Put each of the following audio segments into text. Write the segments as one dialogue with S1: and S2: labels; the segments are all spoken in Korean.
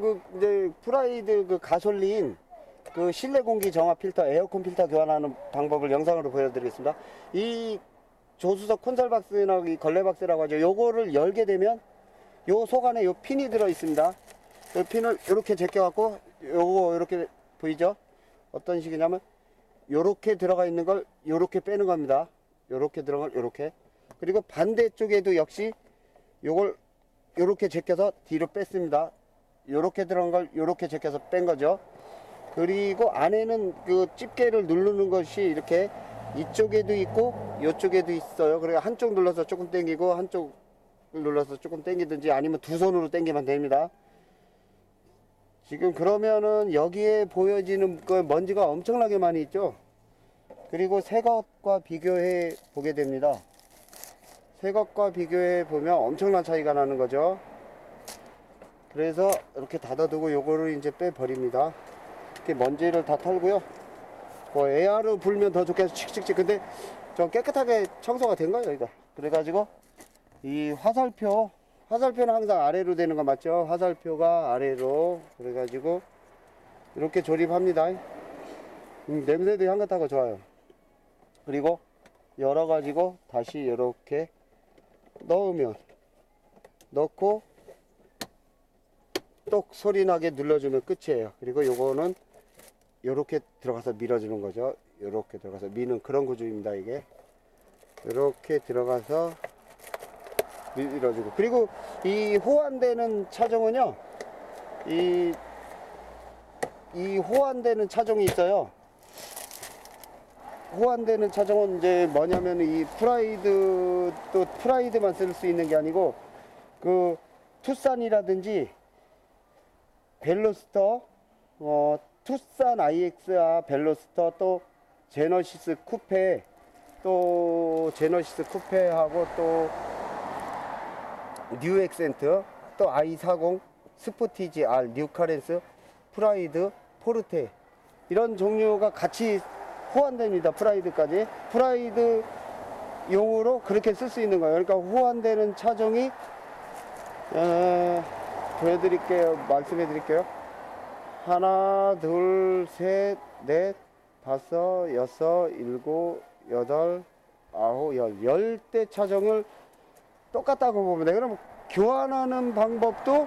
S1: 그 이제 프라이드 그 가솔린 그 실내 공기 정화 필터 에어컨 필터 교환하는 방법을 영상으로 보여드리겠습니다. 이 조수석 콘솔 박스나 이 걸레 박스라고 하죠. 요거를 열게 되면 요 속 안에 요 핀이 들어 있습니다. 요 핀을 이렇게 제껴갖고 요거 이렇게 보이죠? 어떤 식이냐면 요렇게 들어가 있는 걸 요렇게 빼는 겁니다. 요렇게 들어간 걸 요렇게 그리고 반대쪽에도 역시 요걸 요렇게 제껴서 뒤로 뺐습니다. 요렇게 들어간 걸 요렇게 제껴서 뺀 거죠. 그리고 안에는 그 집게를 누르는 것이 이렇게 이쪽에도 있고 이쪽에도 있어요. 그래서 한쪽 눌러서 조금 당기고 한쪽 눌러서 조금 당기든지 아니면 두 손으로 당기면 됩니다. 지금 그러면은 여기에 보여지는 그 먼지가 엄청나게 많이 있죠. 그리고 새 것과 비교해 보게 됩니다. 새 것과 비교해 보면 엄청난 차이가 나는 거죠. 그래서 이렇게 닫아두고 요거를 이제 빼버립니다. 이렇게 먼지를 다 털고요. 뭐 에어로 불면 더 좋겠어 칙칙칙. 근데 좀 깨끗하게 청소가 된 거예요 이거 그래가지고 이 화살표 화살표는 항상 아래로 되는 거 맞죠? 화살표가 아래로. 그래가지고 이렇게 조립합니다. 음, 냄새도 향긋하고 좋아요. 그리고 열어가지고 다시 이렇게 넣으면 넣고 똑 소리 나게 눌러주면 끝이에요 그리고 요거는 요렇게 들어가서 밀어주는 거죠 요렇게 들어가서 미는 그런 구조입니다. 이게 요렇게 들어가서 밀어주고 그리고 이 호환되는 차종은요 이, 이 호환되는 차종이 있어요. 호환되는 차종은 이제 뭐냐면 이 프라이드 또 프라이드만 쓸 수 있는 게 아니고 그 투싼이라든지 벨로스터 어 투싼 IX와 벨로스터 또 제너시스 쿠페 또 제너시스 쿠페하고 또뉴 액센트 또 i40 스포티지 R 뉴카렌스 프라이드 포르테. 이런 종류가 같이 호환됩니다 프라이드까지. 프라이드 용으로 그렇게 쓸 수 있는 거예요. 그러니까 호환되는 차종이 어, 보여드릴게요. 말씀해 드릴게요. 하나 둘 셋 넷 다섯 여섯 일곱 여덟 아홉 열. 열 대 차종을 똑같다고 보면 돼. 그럼 교환하는 방법도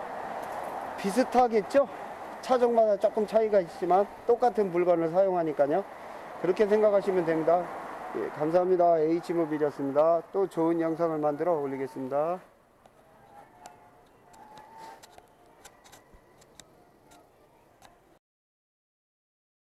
S1: 비슷하겠죠? 차종마다 조금 차이가 있지만 똑같은 물건을 사용하니까요. 그렇게 생각하시면 됩니다. 예, 감사합니다. H모빌이었습니다. 또 좋은 영상을 만들어 올리겠습니다